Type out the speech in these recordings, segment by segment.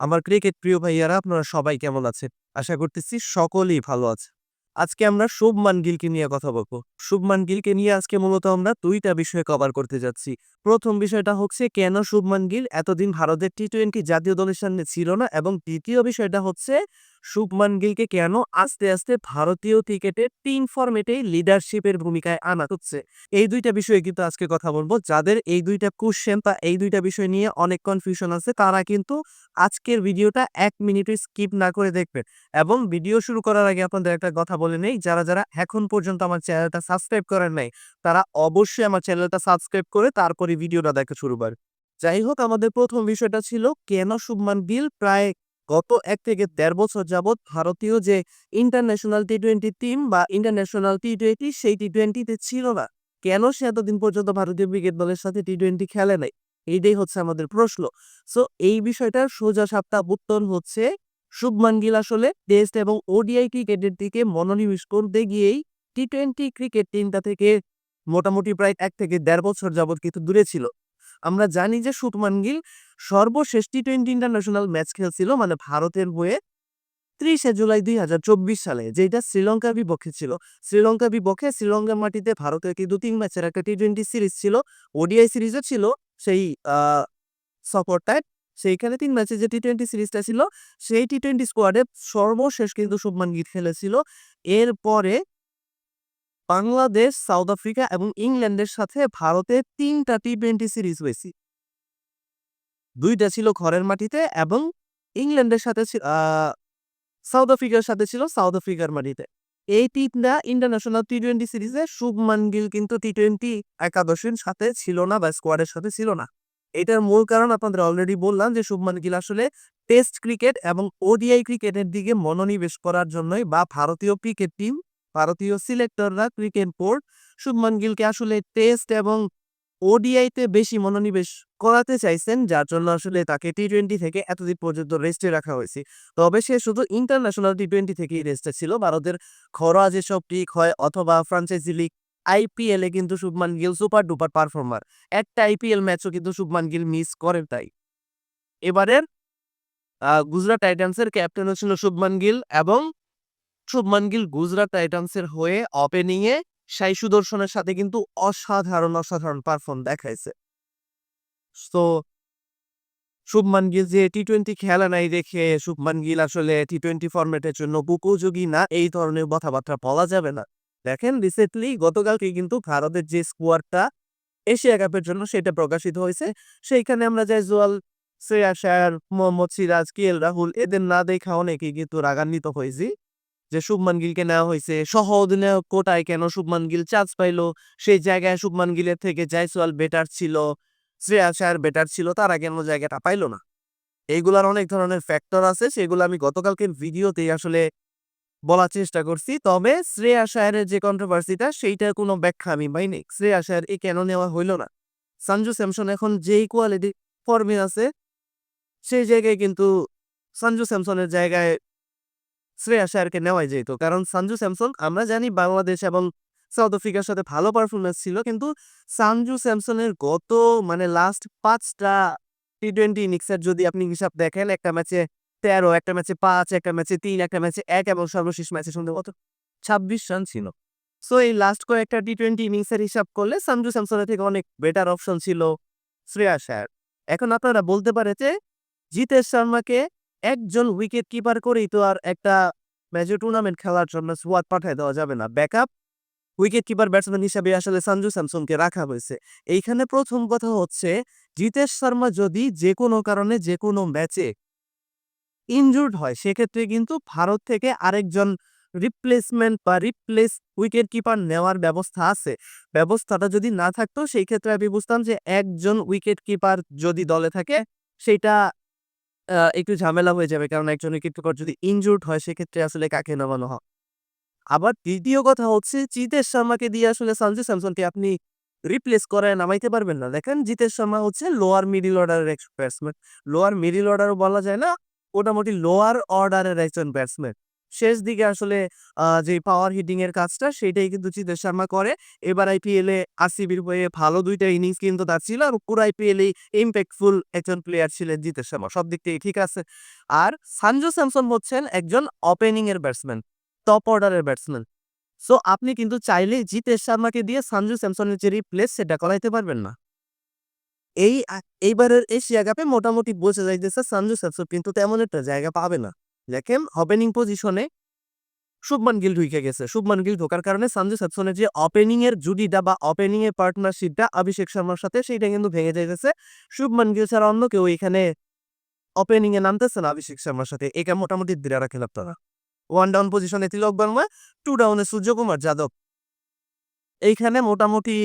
আমার ক্রিকেট প্রিয় ভাইয়ারা, আপনারা সবাই কেমন আছেন? আশা করতেছি সকলেই ভালো আছে আজকে আমরা শুভমান গিলকে নিয়ে কথা বলব। শুভমান গিলকে নিয়ে আজকে মূলত আমরা দুইটা বিষয়ে কভার করতে যাচ্ছি। প্রথম বিষয়টা হচ্ছে, কেন শুভমান গিল এতদিন ভারতের টি টোয়েন্টি জাতীয় দলের সামনে ছিল না? এবং দ্বিতীয় বিষয়টা হচ্ছে শুভমান গিলকে কেন আস্তে আস্তে ভারতীয় ক্রিকেটের তিন ফরম্যাটেই লিডারশিপের ভূমিকায় আনা হচ্ছে? এই দুইটা বিষয়ে কিন্তু আজকে কথা বলব। যাদের এই দুইটা কোশ্চেন বা এই দুইটা বিষয় নিয়ে অনেক কনফিউশন আছে, তারা কিন্তু আজকের ভিডিওটা এক মিনিটে স্কিপ না করে দেখবেন। এবং ভিডিও শুরু করার আগে আপনাদের একটা কথা বলে নেই, যারা যারা এখন পর্যন্ত আমার চ্যানেলটা সাবস্ক্রাইব করেন নাই, তারা অবশ্যই আমার চ্যানেলটা সাবস্ক্রাইব করে তারপরে ভিডিওটা দেখা শুরু করেন। যাই হোক, আমাদের প্রথম বিষয়টা ছিল, কেন শুভমান গিল প্রায় গত এক থেকে দেড় বছর যাবৎ ভারতীয় যে ইন্টারন্যাশনাল টি টোয়েন্টি টিম বা ইন্টারন্যাশনাল টি টোয়েন্টি সেই টি টোয়েন্টিতে ছিল না। কেন সে এতদিন পর্যন্ত ভারতীয় ক্রিকেট দলের সাথে টি টোয়েন্টি খেলে নাই? এইটাই হচ্ছে আমাদের প্রশ্ন। সো এই বিষয়টার সোজা সাপ্তাহ উত্তর হচ্ছে শুভমান গিল আসলে টেস্ট এবং ওডিআই ক্রিকেটের দিকে মনোনিবেশ করতে গিয়েই টি টোয়েন্টি ক্রিকেট টিমটা থেকে মোটামুটি প্রায় এক থেকে দেড় বছর যাবৎ কিন্তু দূরে ছিল। আমরা জানি যে শুভমান গিল সর্বশেষ টি টোয়েন্টি ইন্টারন্যাশনাল ম্যাচ খেলছিল মানে ভারতের হয়ে ত্রিশে জুলাই দুই হাজার চব্বিশ সালে যেটা শ্রীলঙ্কার বিপক্ষে ছিল। শ্রীলঙ্কার বিপক্ষে শ্রীলঙ্কার মাটিতে ভারতের কিন্তু তিন ম্যাচের একটা টি টোয়েন্টি সিরিজ ছিল। ওডিআই সিরিজও ছিল সেই সফরটায় সেইখানে তিন ম্যাচে যে টি টোয়েন্টি সিরিজটা ছিল, সেই টি টোয়েন্টি স্কোয়াডে সর্বশেষ কিন্তু শুভমান গিল খেলেছিল। এরপরে বাংলাদেশ, সাউথ আফ্রিকা এবং ইংল্যান্ডের সাথে ভারতের তিনটা টি টোয়েন্টি সিরিজ হয়েছে। দুইটা ছিল ঘরের মাটিতে এবং ইংল্যান্ডের সাথে সাউথ আফ্রিকার সাথে ছিল সাউথ আফ্রিকার মাটিতে। এই তিনটা ইন্টারন্যাশনাল টি টোয়েন্টি সিরিজে শুভমান গিল কিন্তু টি টোয়েন্টি একাদশের সাথে ছিল না বা স্কোয়াডের সাথে ছিল না। এটার মূল কারণ আপনাদের অলরেডি বললাম যে শুভমান গিল আসলে টেস্ট ক্রিকেট এবং ওডিআই ক্রিকেটের দিকে মনোনিবেশ করার জন্যই বা ভারতীয় ক্রিকেট টিম ভারতীয় সিলেক্টররা ক্রিকেট বোর্ড শুভমান গিলকে আসলে টেস্ট এবং ওডিআইতে বেশি মনোনিবেশ করাতে চাইছেন, যার জন্য আসলে তাকে টি টোয়েন্টি থেকে এতদিন পর্যন্ত রেস্টে রাখা হয়েছে। তবে সে শুধু ইন্টারন্যাশনাল টি টোয়েন্টি থেকেই রেস্টে ছিল। ভারতের ঘরোয়া যেসব লিগ হয় অথবা ফ্রাঞ্চাইজি লিগ আইপিএল কিন্তু Shubman Gill super duper performer একটা আইপিএল ম্যাচও কিন্তু শুভমান গিল মিস করেন তাই। এবারের গুজরাট টাইটান্সের ক্যাপ্টেন ছিল শুভমান গিল এবং শুভমান গিল গুজরাট টাইটান্সের হয়ে ওপেনিং এ সাই সুদর্শনের সাথে কিন্তু অসাধারণ অসাধারণ পারফর্ম দেখাইছে। তো শুভমান গিল যে টি টোয়েন্টি খেলা নাই দেখে শুভমান গিল আসলে টি টোয়েন্টি ফরম্যাটের জন্য উপযোগী না, এই ধরনের কথাবার্তা বলা যাবে না। দেখেন রিসেন্টলি গতকালকে কিন্তু ভারতের যে স্কোয়াডটা এশিয়া কাপের জন্য সেটা প্রকাশিত হয়েছে। সেইখানে আমরা যাই জোয়াল, শ্রেয়া শায়ার মোহাম্মদ সিরাজ, কে এল রাহুল, এদের না দেখা অনেকেই কিন্তু রাগান্বিত হয়েছি। যে শুভমান গিলকে নেওয়া হয়েছে। সহ অধিনায়ক কোটায় কেন শুভমান গিল চান্স পাইলো? সেই জায়গায় শুভমান গিলের থেকে জয়সওয়াল বেটার ছিল, শ্রেয়া শায়ার বেটার ছিল, তারা কেন জায়গাটা পাইলো না? এইগুলার অনেক ধরনের ফ্যাক্টর আছে, সেগুলো আমি গতকালকের ভিডিওতেই আসলে বলার চেষ্টা করছি। তবে শ্রেয়া শায়ারের যে কন্ট্রোভার্সিটা সেইটার কোনো ব্যাখ্যা আমি পাইনি। শ্রেয়া শায়ার এ কেন নেওয়া হইল না? সঞ্জু স্যামসন এখন যেই কোয়ালিটি ফর্মে আছে, সেই জায়গায় কিন্তু সঞ্জু স্যামসনের জায়গায় শ্রেয়া শায়ারকে নেওয়াই যেত। কারণ সঞ্জু স্যামসন আমরা জানি বাংলাদেশ এবং সাউথ আফ্রিকার সাথে ভালো পারফরমেন্স ছিল, কিন্তু সানজু স্যামসনের গত মানে লাস্ট পাঁচটা টি টোয়েন্টি ইনিংসের যদি আপনি হিসাব দেখেন, একটা ম্যাচে তেরো, একটা ম্যাচে পাঁচ, একটা ম্যাচে তিন, একটা ম্যাচে এক এবং সর্বশেষ ম্যাচে কত? ছাব্বিশ রান ছিল। সো এই লাস্ট কয়েকটা টি টোয়েন্টি ইনিংসের হিসাব করলে সানজু স্যামসনের থেকে অনেক বেটার অপশন ছিল শ্রেয়া শায়ার এখন আপনারা বলতে পারে যে জিতেশ শর্মাকে একজন উইকেট কিপার করেই তো আর একটা মেজর টুর্নামেন্ট খেলার জন্য স্কোয়াড পাঠিয়ে দেওয়া যাবে না। ব্যাকআপ উইকেট কিপার ব্যাটসম্যান হিসাবে আসলে সঞ্জু স্যামসনকে রাখা হয়েছে। এইখানে প্রথম কথা হচ্ছে, জিতেশ শর্মা যদি যে কোনো কারণে যে কোনো ম্যাচে ইনজুর্ড হয়, সেক্ষেত্রে কিন্তু ভারত থেকে আরেকজন রিপ্লেসমেন্ট বা রিপ্লেস উইকেট কিপার নেওয়ার ব্যবস্থা আছে। ব্যবস্থাটা যদি না থাকতো, সেই ক্ষেত্রে আমি বুঝতাম যে একজন উইকেট কিপার যদি দলে থাকে, সেটা একটু ঝামেলা হয়ে যাবে। কারণ একজন উইকেট যদি ইনজুর্ড হয়, সেক্ষেত্রে আসলে কাকে নামানো হয়? আবার তৃতীয় কথা হচ্ছে, জিতেশ শর্মাকে দিয়ে আসলে সঞ্জু স্যামসনকে আপনি রিপ্লেস করে নামাইতে পারবেন না। দেখেন, জিতেশ শর্মা হচ্ছে লোয়ার মিডিল অর্ডারের ব্যাটসম্যান লোয়ার মিডিল অর্ডারও বলা যায় না, মোটামুটি লোয়ার অর্ডারের একজন ব্যাটসম্যান শেষ দিকে আসলে যে পাওয়ার হিটিং এর কাজটা সেটাই কিন্তু চিতেশ শর্মা করে। এবার আইপিএল এ আরসিবির হয়ে ভালো দুইটা ইনিংস কিন্তু তার ছিল আর পুরো আইপিএল এ ইম্প্যাক্টফুল একজন প্লেয়ার ছিলেন জিতেশ শর্মা। সব দিক থেকে ঠিক আছে। আর সানজু স্যামসন হচ্ছেন একজন ওপেনিং এর ব্যাটসম্যান টপ অর্ডারের ব্যাটসম্যান সো আপনি কিন্তু চাইলেই জিতেশ শর্মাকে দিয়ে সঞ্জু স্যামসনের যে রিপ্লেস সেটা করাইতে পারবেন না। এই, এইবারের এশিয়া কাপে মোটামুটি বোঝা যাইতেছে সঞ্জু স্যামসন কিন্তু তেমন একটা জায়গা পাবে না। দেখেন ওপেনিং পজিশনে শুভমান গিল ঢুকে গেছে। শুভমান গিল ঢোকার কারণে সঞ্জু স্যামসনের যে ওপেনিং এর জুডিটা বা ওপেনিং এর পার্টনারশিপটা অভিষেক শর্মার সাথে সেইটা কিন্তু ভেঙে যাইতেছে। শুভমান গিল ছাড়া অন্য কেউ এখানে ওপেনিং এ নামতেছে না অভিষেক শর্মার সাথে। এটা মোটামুটি দিরারা খেলাপ তারা ওয়ান ডাউন পজিশনে তিলক বর্মা টু ডাউনে সূর্যকুমার যাদব। এইখানে মোটামুটি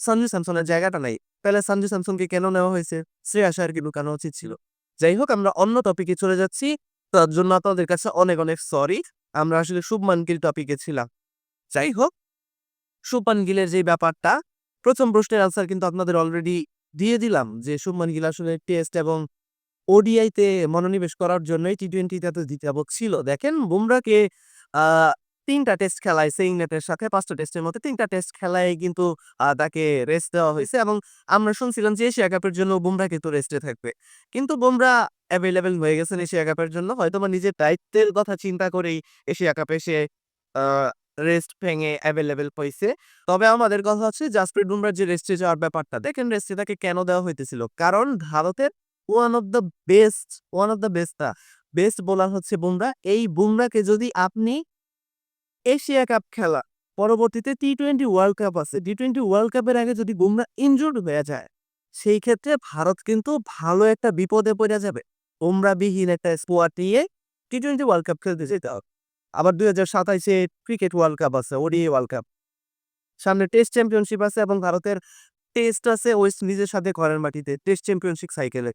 সঞ্জু স্যামসনের জায়গাটা নাই। তাহলে সঞ্জু স্যামসনকে কেন নেওয়া হয়েছে? শ্রেয়াস আয়ারকে ঢুকানো উচিত ছিল? যাই হোক, আমরা অন্য টপিকে চলে যাচ্ছি। তার জন্য আপনাদের কাছে অনেক অনেক সরি আমরা আসলে শুভমান গিল টপিকে ছিলাম। যাই হোক, শুভমান গিলের যে ব্যাপারটা, প্রথম প্রশ্নের আনসার কিন্তু আপনাদের অলরেডি দিয়ে দিলাম যে শুভমান গিল আসলে টেস্ট এবং ওডিআইতে মনোনিবেশ করার জন্যই টি টোয়েন্টিতে এত দ্বিতীয়াবক ছিল। দেখেন বুমরাকে তিনটা টেস্ট খেলায় নেটের সাথে পাঁচটা টেস্টের মধ্যে তিনটা টেস্ট খেলায় কিন্তু তাকে রেস্ট দেওয়া হয়েছে এবং আমরা শুনছিলাম যে এশিয়া কাপের জন্য বুমরা কিন্তু রেস্টে থাকবে। কিন্তু বুমরা অ্যাভেলেবেল হয়ে গেছেন এশিয়া কাপের জন্য হয়তো বা নিজের দায়িত্বের কথা চিন্তা করেই এশিয়া কাপে সে রেস্ট ভেঙে অ্যাভেলেবেল হয়েছে। তবে আমাদের কথা হচ্ছে জাসপ্রীত বুমরার যে রেস্টে যাওয়ার ব্যাপারটা, দেখেন রেস্টে তাকে কেন দেওয়া হইতেছিল? কারণ ভারতের one of the best one of the best best bowler হচ্ছে বুমরা। এই বুমরাকে যদি আপনি এশিয়া কাপ খেলা। পরবর্তীতে টি টোয়েন্টি ওয়ার্ল্ড কাপ আছে। টি টোয়েন্টি ওয়ার্ল্ড কাপের আগে যদি বুমরা ইনজুর্ড হয়ে যায়, সেই ক্ষেত্রে ভারত কিন্তু ভালো একটা বিপদে পড়ে যাবে। বুমরা বিহীন একটা স্কোয়াড নিয়ে টি টোয়েন্টি ওয়ার্ল্ড কাপ খেলতে যেতে হবে। আবার দুই হাজার সাতাইশে ক্রিকেট ওয়ার্ল্ড কাপ আছে ওডিএ ওয়ার্ল্ড কাপ সামনে টেস্ট চ্যাম্পিয়নশিপ আছে এবং ভারতের টেস্ট আছে ওয়েস্ট ইন্ডিজের সাথে ঘরের মাটিতে টেস্ট চ্যাম্পিয়নশিপ সাইকেলে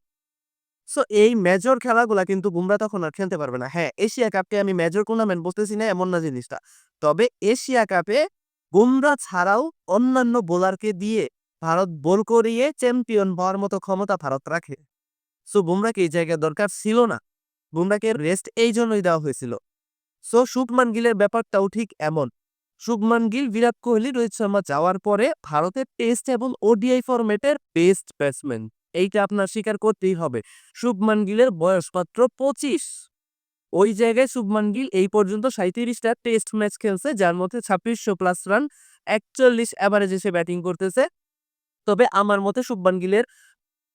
সো এই মেজর খেলাগুলা কিন্তু বুমরা তখন আর খেলতে পারবে না। হ্যাঁ এশিয়া কাপকে আমি মেজর টুর্নামেন্ট বলতেছি না, এমন না জিনিসটা। তবে এশিয়া কাপে বুমরা ছাড়াও অন্যান্য বোলারকে দিয়ে ভারত বোল করিয়ে চ্যাম্পিয়ন হওয়ার মতো ক্ষমতা ভারত রাখে। সো বুমরাকে এই জায়গায় দরকার ছিল না। বুমরাকে রেস্ট এই জন্যই দেওয়া হয়েছিল। সো শুভমান গিলের ব্যাপারটাও ঠিক এমন। শুভমান গিল, বিরাট কোহলি, রোহিত শর্মা যাওয়ার পরে ভারতের টেস্ট এবং ওডিআই ফরম্যাটের বেস্ট ব্যাটসম্যান এইটা আপনার স্বীকার করতেই হবে। শুভমান গিলের বয়স মাত্র পঁচিশ। ওই জায়গায় শুভমান গিল এই পর্যন্ত সাঁত্রিশটা টেস্ট ম্যাচ খেলছে, যার মধ্যে ছাব্বিশশো প্লাস রান, একচল্লিশ অ্যাভারেজ এসে ব্যাটিং করতেছে। তবে আমার মতে শুভমান গিলের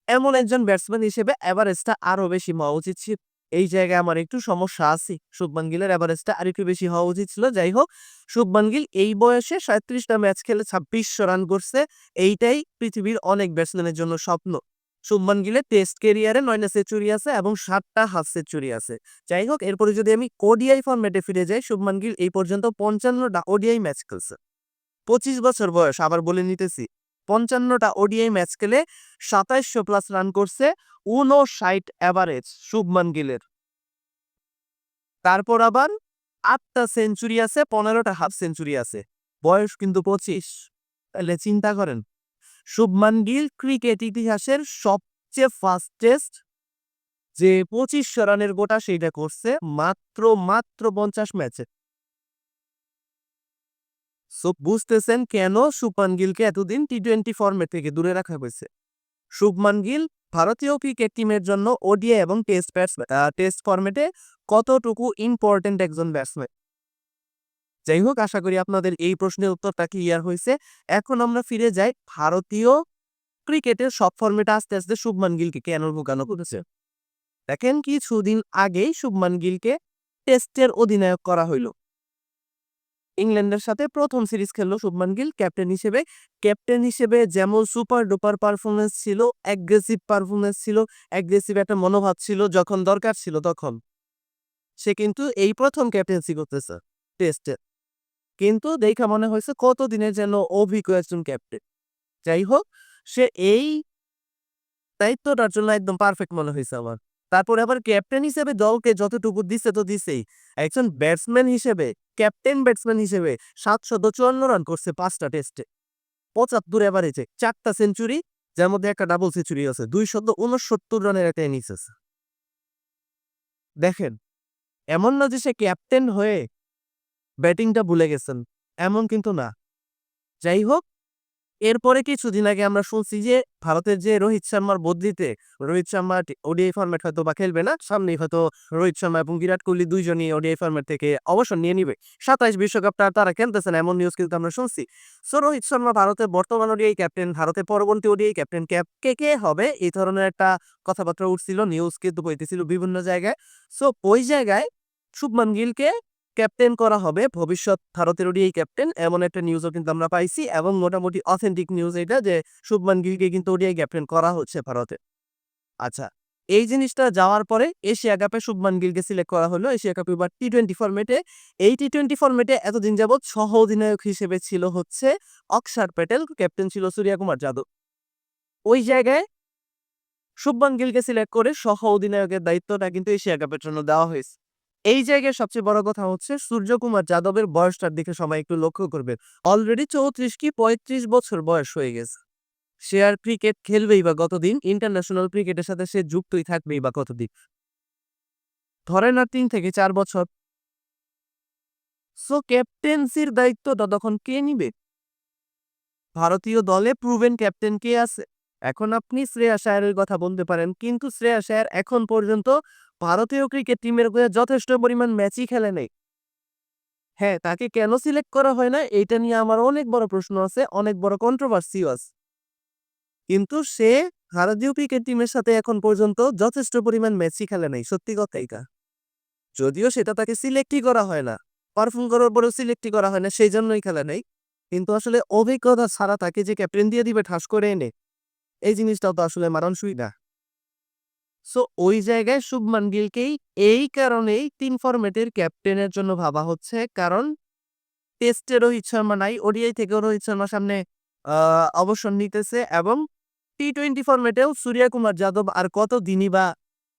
এমন একজন ব্যাটসম্যান হিসেবে অ্যাভারেজটা আরও বেশি হওয়া উচিত ছিল। এই জায়গায় আমার একটু সমস্যা আছে। শুভমান গিলের অ্যাভারেজটা আর একটু বেশি হওয়া উচিত ছিল। যাই হোক, শুভমান গিল এই বয়সে সাঁত্রিশটা ম্যাচ খেলে ছাব্বিশশো রান করছে। এইটাই পৃথিবীর অনেক ব্যাটসম্যানের জন্য স্বপ্ন। শুভমান গিলের টেস্ট কেরিয়ারে নয়টা সেঞ্চুরি আছে এবং সাতটা হাফ সেঞ্চুরি আছে। যাই হোক এরপরে যদি আমি ওডিআই ফরম্যাটে ফিরে যাই শুভমান গিল এই পর্যন্ত পঞ্চান্নটা ওডিআই ম্যাচ খেলছে। পঁচিশ বছর বয়স, আবার বলে নিতেছি, পঞ্চান্নটা ওডিআই ম্যাচ খেলে সাতাইশশো প্লাস রান করছে উনষাট অ্যাভারেজ শুভমান গিলের। তারপর আবার আটটা সেঞ্চুরি আছে, পনেরোটা হাফ সেঞ্চুরি আছে। বয়স কিন্তু পঁচিশ, তাহলে চিন্তা করেন। শুভমান গিল ক্রিকেট ইতিহাসের সবচেয়ে ফাস্টেস্ট যে পঁচিশশো রানের গোটা সেইটা করছে মাত্র মাত্র পঞ্চাশ ম্যাচে। সো বুঝতেছেন কেন শুভমান গিলকে এতদিন টি টোয়েন্টি ফর্মেট থেকে দূরে রাখা হয়েছে? শুভমান গিল ভারতীয় ক্রিকেট টিমের জন্য ওডিআই এবং টেস্ট ব্যাটসম্যান টেস্ট ফরম্যাটে কতটুকু ইম্পর্টেন্ট একজন ব্যাটসম্যান যাই হোক, আশা করি আপনাদের এই প্রশ্নের উত্তরটা ক্লিয়ার হয়েছে। এখন আমরা ফিরে যাই ভারতীয় ক্রিকেটের সব ফর্মেটে আস্তে আস্তে শুভমান গিলকে কেন ঢুকানো করেছে। দেখেন কিছুদিন আগেই শুভমান গিলকে টেস্টের অধিনায়ক করা হইল। ইংল্যান্ডের সাথে প্রথম সিরিজ খেললো শুভমান গিল ক্যাপ্টেন হিসেবে। ক্যাপ্টেন হিসেবে যেমন সুপার ডুপার পারফরমেন্স ছিল অ্যাগ্রেসিভ পারফরমেন্স ছিল অ্যাগ্রেসিভ একটা মনোভাব ছিল, যখন দরকার ছিল তখন। সে কিন্তু এই প্রথম ক্যাপ্টেন্সি করতেছে টেস্টে কিন্তু দেখা মনে হয়েছে কতদিনের যেন অভিজ্ঞ একজন ক্যাপ্টেন। যাই হোক সে এই দায়িত্বটার জন্য একদম পারফেক্ট মনে হয়েছে আমার। তারপরে আবার ক্যাপ্টেন হিসেবে দলকে যতটুকু দিচ্ছে তো দিছেই। একজন ব্যাটসম্যান হিসেবে ক্যাপ্টেন ব্যাটসম্যান হিসেবে সাতশত চুয়ান্ন রান করছে পাঁচটা টেস্টে পঁচাত্তর এভারেজে চারটা সেঞ্চুরি যার মধ্যে একটা ডাবল সেঞ্চুরি আছে, দুইশত উনসত্তর রানের একটা ইনিংস আছে। দেখেন, এমন না যে সে ক্যাপ্টেন হয়ে ব্যাটিংটা ভুলে গেছেন, এমন কিন্তু না। যাই হোক, এরপরে কিছুদিন আগে আমরা শুনছি যে ভারতের যে রোহিত শর্মার বদলিতে, রোহিত শর্মা ওডিআই ফরম্যাট হয়তো বা খেলবে না, সামনেই হয়তো রোহিত শর্মা এবং বিরাট কোহলি দুইজনই ওডিআই ফরম্যাট থেকে অবসর নিয়ে নিবে। সাতাইশ বিশ্বকাপটা তারা খেলতেছেন, এমন নিউজ কিন্তু আমরা শুনছি। সো রোহিত শর্মা ভারতের বর্তমান ওডিআই ক্যাপ্টেন ভারতের পরবর্তী ওডিআই ক্যাপ্টেন ক্যাপ কে কে হবে? এই ধরনের একটা কথাবার্তা উঠছিল নিউজ কিন্তু বইতেছিল বিভিন্ন জায়গায়। সো ওই জায়গায় শুভমান গিলকে ক্যাপ্টেন করা হবে। ভবিষ্যৎ ভারতের ওডিআই ক্যাপ্টেন। এমন একটা নিউজও কিন্তু আমরা পাইছি এবং মোটামুটি অথেন্টিক নিউজ এটা যে শুভমান গিলকে কিন্তু ওডিআই ক্যাপ্টেন করা হচ্ছে ভারতে। আচ্ছা এই জিনিসটা যাওয়ার পরে এশিয়া কাপে শুভমান গিলকে সিলেক্ট করা হলো। এশিয়া কাপে এবার টি টোয়েন্টি ফর্মেটে এই টি টোয়েন্টি ফর্মেটে এতদিন যাবৎ সহ অধিনায়ক হিসেবে ছিল হচ্ছে অক্ষার প্যাটেল ক্যাপ্টেন ছিল সূর্যা কুমার যাদব। ওই জায়গায় শুভমান গিলকে সিলেক্ট করে সহ অধিনায়কের দায়িত্বটা কিন্তু এশিয়া কাপের জন্য দেওয়া হয়েছে। এই জায়গায় সবচেয়ে বড় কথা হচ্ছে সূর্যকুমার যাদবের বয়সটার দিকে সবাই একটু লক্ষ্য করবে। অলরেডি চৌত্রিশ কি পঁয়ত্রিশ বছর বয়স হয়ে গেছে। সে আর ক্রিকেট খেলবেই বা কতদিন? ইন্টারন্যাশনাল ক্রিকেটের সাথে সে যুক্তই থাকবেই বা কতদিন? ধরেন আর তিন থেকে চার বছর। সো ক্যাপ্টেন্সির দায়িত্ব ততক্ষণ কে নিবে? ভারতীয় দলে প্রুভেন ক্যাপ্টেন কে আছে? এখন আপনি শ্রেয়া শায়ারের কথা বলতে পারেন, কিন্তু শ্রেয়া শায়ার এখন পর্যন্ত ভারতীয় ক্রিকেট টিমের হয়ে যথেষ্ট পরিমাণ ম্যাচই খেলে নেই। হ্যাঁ তাকে কেন সিলেক্ট করা হয় না? এইটা নিয়ে আমার অনেক বড় প্রশ্ন আছে, অনেক বড় কন্ট্রোভার্সিও আছে। কিন্তু সে ভারতীয় ক্রিকেট টিমের সাথে এখন পর্যন্ত যথেষ্ট পরিমাণ ম্যাচই খেলে নাই, সত্যি কথা যদিও সেটা তাকে সিলেক্টই করা হয় না পারফর্ম করার পরেও সিলেক্টই করা হয় না, সেই জন্যই খেলে নেই। কিন্তু আসলে অভিজ্ঞতা ছাড়া তাকে যে ক্যাপ্টেন দিয়ে দিবে ঠাস করে এনে এই জিনিসটাও তো আসলে মানানসই না। সো ওই জায়গায় শুভমান গিলকেই এই কারণেই তিন ফরম্যাটের ক্যাপ্টেনের জন্য ভাবা হচ্ছে। কারণ টেস্টে রোহিত শর্মা নাই, ওডিআই থেকেও রোহিত শর্মা সামনে অবসর নিতেছে এবং টি টোয়েন্টি ফরম্যাটেও সূর্যা কুমার যাদব আর কত দিনই বা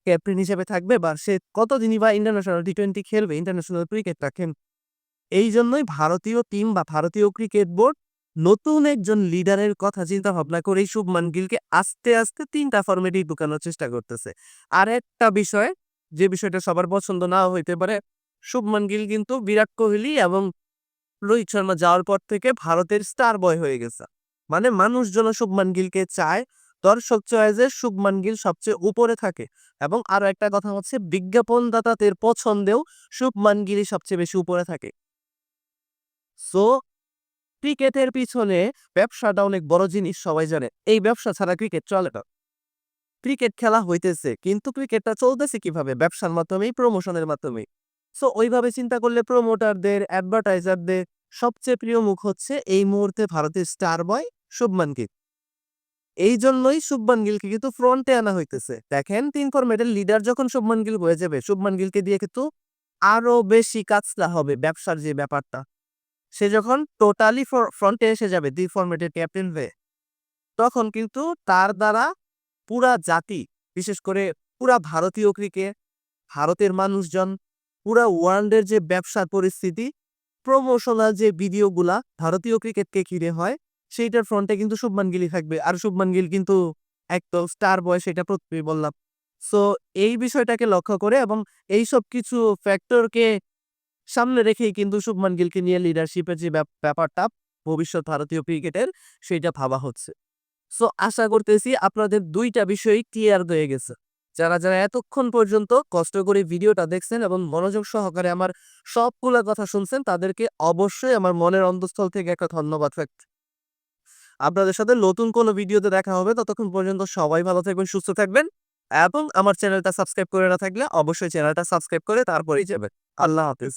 ক্যাপ্টেন হিসেবে থাকবে বা সে কত দিনই বা ইন্টারন্যাশনাল টি টোয়েন্টি খেলবে, ইন্টারন্যাশনাল ক্রিকেট খেল। এই জন্যই ভারতীয় টিম বা ভারতীয় ক্রিকেট বোর্ড নতুন একজন লিডারের কথা চিন্তা ভাবনা করেই শুভমান গিলকে আস্তে আস্তে তিনটা ফরম্যাটেই ঢুকানোর চেষ্টা করতেছে। আর একটা বিষয়, যে বিষয়টা সবার পছন্দ না হইতে পারে, শুভমান গিল কিন্তু বিরাট কোহলি এবং রোহিত শর্মা যাওয়ার পর থেকে ভারতের স্টার বয় হয়ে গেছে। মানে মানুষজন শুভমান গিলকে চায় দর্শক চয়েসে শুভমান গিল সবচেয়ে উপরে থাকে। এবং আরও একটা কথা হচ্ছে, বিজ্ঞাপনদাতাদের পছন্দেও শুভমান গিলই সবচেয়ে বেশি উপরে থাকে। সো ক্রিকেটের পিছনে ব্যবসাটা অনেক বড় জিনিস, সবাই জানে। এই ব্যবসা ছাড়া ক্রিকেট চলে না। ক্রিকেট খেলা হইতেছে, কিন্তু ক্রিকেটটা চলতেছে কীভাবে? ব্যবসার মাধ্যমেই, প্রমোশনের মাধ্যমেই। সো ওইভাবে চিন্তা করলে প্রমোটারদের অ্যাডভার্টাইজারদের সবচেয়ে প্রিয় মুখ হচ্ছে এই মুহূর্তে ভারতের স্টার বয় শুভমান গিল। এই জন্যই শুভমান গিলকে কিন্তু ফ্রন্টে আনা হইতেছে। দেখেন, তিন ফরম্যাটের লিডার যখন শুভমান গিল হয়ে যাবে, শুভমান গিলকে দিয়ে কিন্তু আরও বেশি কাজটা হবে ব্যবসার যে ব্যাপারটা। সে যখন টোটালি ফ্রন্টে এসে যাবে দুই ফরম্যাটের ক্যাপ্টেন হয়ে, তখন কিন্তু তার দ্বারা পুরা জাতি, বিশেষ করে পুরা ভারতীয় ক্রিকেট ভারতের মানুষজন, পুরা ওয়ার্ল্ডের যে ব্যবসার পরিস্থিতি প্রমোশনাল যে ভিডিওগুলা ভারতীয় ক্রিকেটকে ঘিরে হয়, সেইটার ফ্রন্টে কিন্তু শুভমান গিলই থাকবে। আর শুভমান গিল কিন্তু একদম স্টার বয় সেটা প্রথমে বললাম। সো এই বিষয়টাকে লক্ষ্য করে এবং এই সব কিছু ফ্যাক্টরকে সামনে রেখেই কিন্তু শুভমান গিলকে নিয়ে লিডারশিপের যে ব্যাপারটা ভবিষ্যৎ ভারতীয় ক্রিকেটের সেটা ভাবা হচ্ছে। সো আশা করতেছি আপনাদের দুইটা বিষয় ক্লিয়ার হয়ে গেছে। যারা যারা এতক্ষণ পর্যন্ত কষ্ট করে ভিডিওটা দেখছেন এবং মনোযোগ সহকারে আমার সবগুলা কথা শুনছেন, তাদেরকে অবশ্যই আমার মনের অন্তঃস্থল থেকে একটা ধন্যবাদ ফ্যাক্ট আপনাদের সাথে নতুন কোনো ভিডিওতে দেখা হবে, ততক্ষণ পর্যন্ত সবাই ভালো থাকবেন, সুস্থ থাকবেন এবং আমার চ্যানেলটা সাবস্ক্রাইব করে না থাকলে অবশ্যই চ্যানেলটা সাবস্ক্রাইব করে তারপরেই যাবেন। আল্লাহ হাফিজ।